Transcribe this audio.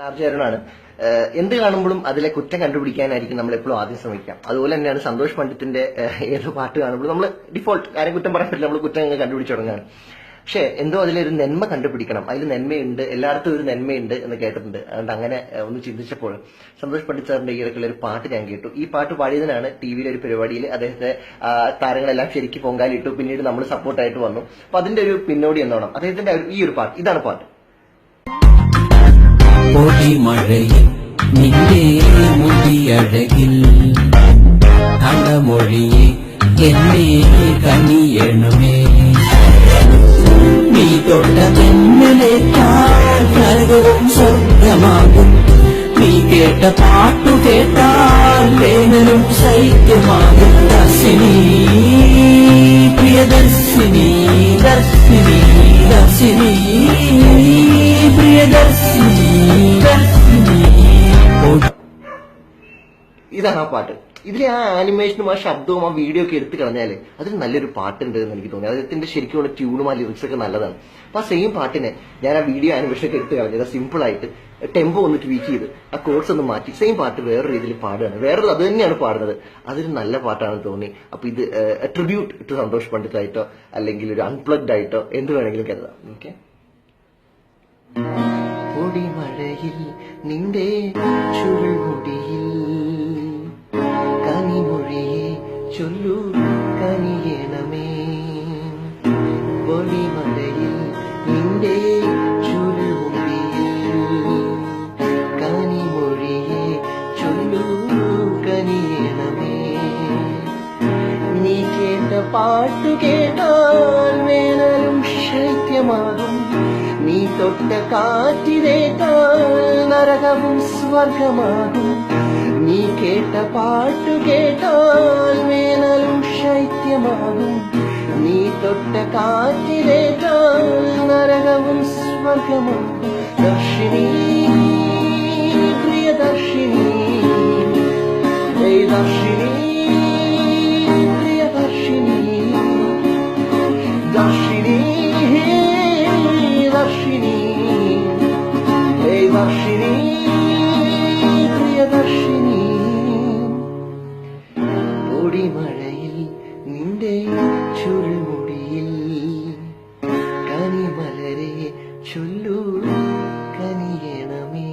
ഞാൻ ആർജി അരുണാണ്. എന്ത് കാണുമ്പോഴും അതിലെ കുറ്റം കണ്ടുപിടിക്കാനായിരിക്കും നമ്മൾ എപ്പോഴും ആദ്യം ശ്രമിക്കാം അതുപോലെ തന്നെയാണ് സന്തോഷ് പണ്ഡിറ്റിന്റെ ഏത് പാട്ട് കാണുമ്പോഴും നമ്മൾ ഡിഫോൾട്ട് കാര്യം കുറ്റം പറയാൻ പറ്റില്ല നമ്മൾ കുറ്റം കണ്ടുപിടിച്ചു തുടങ്ങാണ് പക്ഷേ എന്തോ അതിലൊരു നന്മ കണ്ടുപിടിക്കണം. അതിൽ നന്മയുണ്ട് എല്ലായിടത്തും ഒരു നന്മയുണ്ട് എന്ന് കേട്ടിട്ടുണ്ട്. അതുകൊണ്ട് അങ്ങനെ ഒന്ന് ചിന്തിച്ചപ്പോൾ സന്തോഷ് പണ്ഡിറ്റ് സാറിന്റെ ഈ ഇടയ്ക്കുള്ള ഒരു പാട്ട് ഞാൻ കേട്ടു. ഈ പാട്ട് പാടിയതിനാണ് ടി വിയിലെ ഒരു പരിപാടിയിൽ അദ്ദേഹത്തെ താരങ്ങളെല്ലാം ശരിക്കും പൊങ്കാലിട്ടു. പിന്നീട് നമ്മൾ സപ്പോർട്ടായിട്ട് വന്നു. അപ്പൊ അതിന്റെ ഒരു പിന്നോടി എന്നോണം അദ്ദേഹത്തിന്റെ ഈ ഒരു പാട്ട് ഇതാണ് പാട്ട്. പൊടിമഴയിൽ നിന്റെ മുടിയഴകിൽ കടമൊഴിയെ എന്നെ കനിയണമേ നീ തൊട്ട തെന്നലേക്കാൾ നരകവും സ്വർഗമാകും നീ കേട്ട പാട്ടു കേട്ടാൽ വേനലും ശൈത്യമാകും ദർശിനി പ്രിയദർശിനി ദർശിനി ദർശിനി പ്രിയദർശിനി ഇതാണ് ആ പാട്ട്. ഇതിലെ ആ ആനിമേഷനും ആ ശബ്ദവും ആ വീഡിയോ ഒക്കെ എടുത്തു കളഞ്ഞാൽ അതിൽ നല്ലൊരു പാട്ടുണ്ട് എന്ന് എനിക്ക് തോന്നി. അദ്ദേഹത്തിന്റെ ശരിക്കുള്ള ട്യൂണും ആ ലിറിക്സ് ഒക്കെ നല്ലതാണ്. അപ്പൊ ആ സെയിം പാട്ടിനെ ഞാൻ ആ വീഡിയോ ആനിമേഷൻ ഒക്കെ എടുത്തു കളഞ്ഞത്. സിമ്പിൾ ആയിട്ട് ടെമ്പോ ഒന്ന് ട്വീക്ക് ചെയ്ത് ആ കോഴ്സ് ഒന്ന് മാറ്റി. സെയിം പാട്ട് വേറെ രീതിയിൽ പാടുകയാണ്. വേറെ അത് തന്നെയാണ് പാടുന്നത്. അതൊരു നല്ല പാട്ടാണെന്ന് തോന്നി. അപ്പൊ ഇത് ട്രിബ്യൂട്ട് ടു സന്തോഷ് പണ്ഡിറ്റ് ആയിട്ടോ അല്ലെങ്കിൽ ഒരു അൺപ്ലഗ്ഡ് ആയിട്ടോ എന്ത് വേണമെങ്കിലും കരുതാം. ഓക്കെ പൊടിമഴയിൽ നിന്റെ ചുരുൾമുടിയിൽ പൊടിമഴയിൽ നിന്റെ ചുരുൾമുടിയിൽ കനിമൊഴിയെ ചൊല്ലു കനിയണമേ. നീ കേട്ട പാട്ടു കേട്ടാൽ വേനലും ശൈത്യമാകും. നീ തൊട്ട കാറ്റിലേറ്റാൽ നരകവും സ്വർഗമാകും. നീ കേട്ട പാട്ടു കേട്ടാൽ തൊട്ട കാറ്റിലേക്കാൾ നരകവും സ്വർഗമും ദർശിനി പ്രിയദർശിനി. ദർശിനി പ്രിയദർശിനി. ദർശിനി ദർശിനി. ദർശിനി പ്രിയദർശിനി. ഒടിമഴയിൽ നിന്റെ ചുരു ചൊല്ലൂ കനിയണമേ